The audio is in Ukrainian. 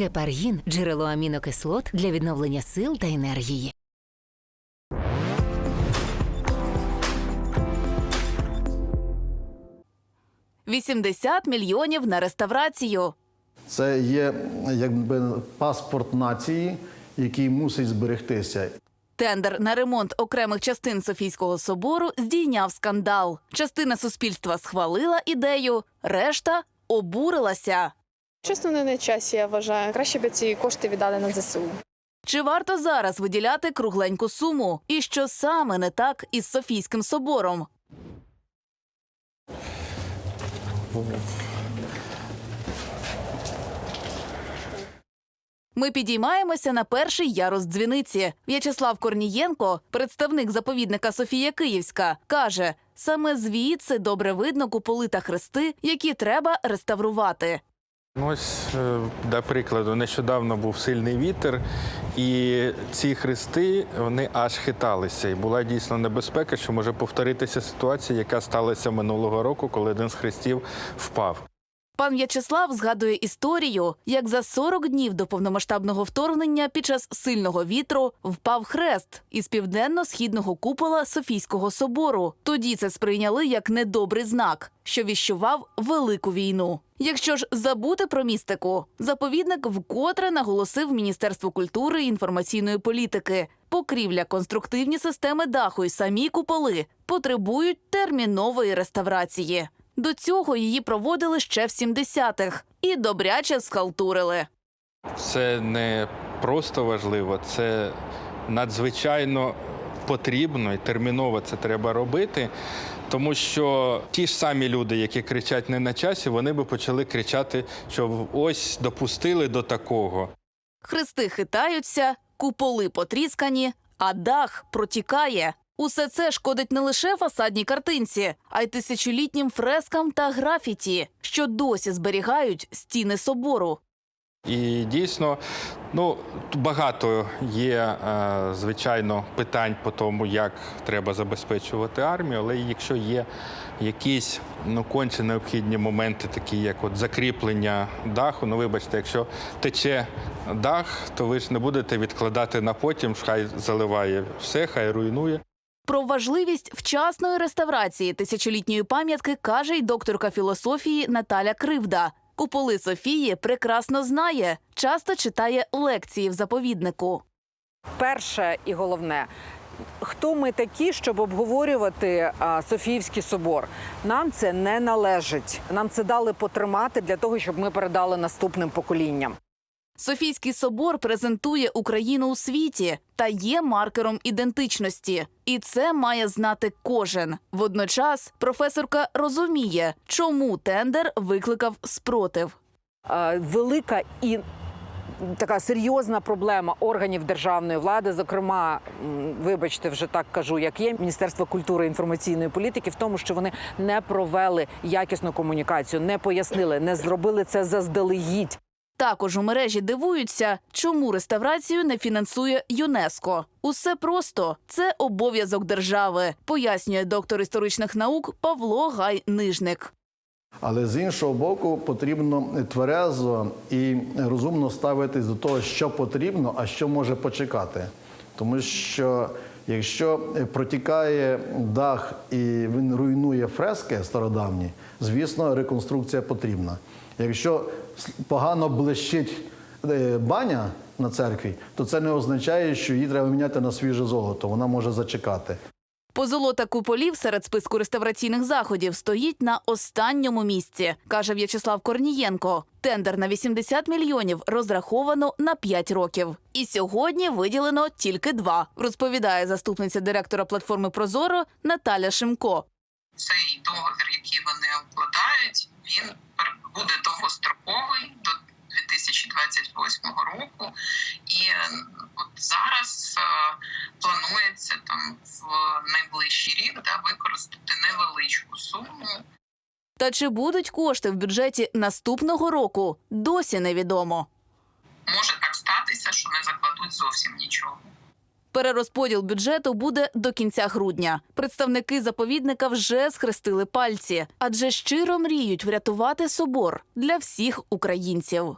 Гепаргін джерело амінокислот для відновлення сил та енергії. – 80 мільйонів на реставрацію. Це є якби паспорт нації, який мусить зберегтися. Тендер на ремонт окремих частин Софійського собору здійняв скандал. Частина суспільства схвалила ідею, решта обурилася. Чесно, не на часі, я вважаю. Краще б ці кошти віддали на ЗСУ. Чи варто зараз виділяти кругленьку суму? І що саме не так із Софійським собором? Ми підіймаємося на перший ярус дзвіниці. В'ячеслав Корнієнко, представник заповідника Софія Київська, каже: саме звідси добре видно куполи та хрести, які треба реставрувати. Ось, до для прикладу, нещодавно був сильний вітер, і ці хрести вони аж хиталися. І була дійсно небезпека, що може повторитися ситуація, яка сталася минулого року, коли один з хрестів впав. Пан В'ячеслав згадує історію, як за 40 днів до повномасштабного вторгнення під час сильного вітру впав хрест із південно-східного купола Софійського собору. Тоді це сприйняли як недобрий знак, що віщував велику війну. Якщо ж забути про містику, заповідник вкотре наголосив Міністерство культури і інформаційної політики. Покрівля, конструктивні системи даху і самі куполи потребують термінової реставрації. До цього її проводили ще в 70-х і добряче схалтурили. Це не просто важливо, це надзвичайно потрібно і терміново це треба робити. Тому що ті ж самі люди, які кричать не на часі, вони би почали кричати, що ось допустили до такого. Хрести хитаються, куполи потріскані, а дах протікає. Усе це шкодить не лише фасадній картинці, а й тисячолітнім фрескам та графіті, що досі зберігають стіни собору. І дійсно, ну багато є е, звичайно питань по тому, як треба забезпечувати армію, але якщо є якісь ну конче необхідні моменти, такі як от закріплення даху, ну вибачте, якщо тече дах, то ви ж не будете відкладати на потім, хай заливає все, хай руйнує. Про важливість вчасної реставрації тисячолітньої пам'ятки каже й докторка філософії Наталя Кривда. Куполи Софії прекрасно знає, часто читає лекції в заповіднику. Перше і головне. Хто ми такі, щоб обговорювати Софіївський собор? Нам це не належить. Нам це дали потримати для того, щоб ми передали наступним поколінням. Софійський собор презентує Україну у світі та є маркером ідентичності, і це має знати кожен. Водночас професорка розуміє, чому тендер викликав спротив. Велика і така серйозна проблема органів державної влади, зокрема, вибачте, вже так кажу, як є Міністерство культури і інформаційної політики, в тому, що вони не провели якісну комунікацію, не пояснили, не зробили це заздалегідь. Також у мережі дивуються, чому реставрацію не фінансує ЮНЕСКО. Усе просто це обов'язок держави, пояснює доктор історичних наук Павло Гай-Нижник. Але з іншого боку, потрібно тверезо і розумно ставитись до того, що потрібно, а що може почекати. Тому що якщо протікає дах і він руйнує фрески стародавні, звісно, реконструкція потрібна. Якщо погано блищить е, баня на церкві, то це не означає, що її треба міняти на свіже золото. Вона може зачекати. Позолота куполів серед списку реставраційних заходів стоїть на останньому місці, каже В'ячеслав Корнієнко. Тендер на 80 мільйонів розраховано на 5 років. І сьогодні виділено тільки два, розповідає заступниця директора платформи Прозоро Наталя Шимко. цей договір, який вони укладають, він буде довгостроковий до 2028 року. І от зараз найближчий рік да, використати невеличку суму Та чи будуть кошти в бюджеті наступного року, досі невідомо. може так статися, що не закладуть зовсім нічого. Перерозподіл бюджету буде до кінця грудня. Представники заповідника вже схрестили пальці, адже щиро мріють врятувати собор для всіх українців.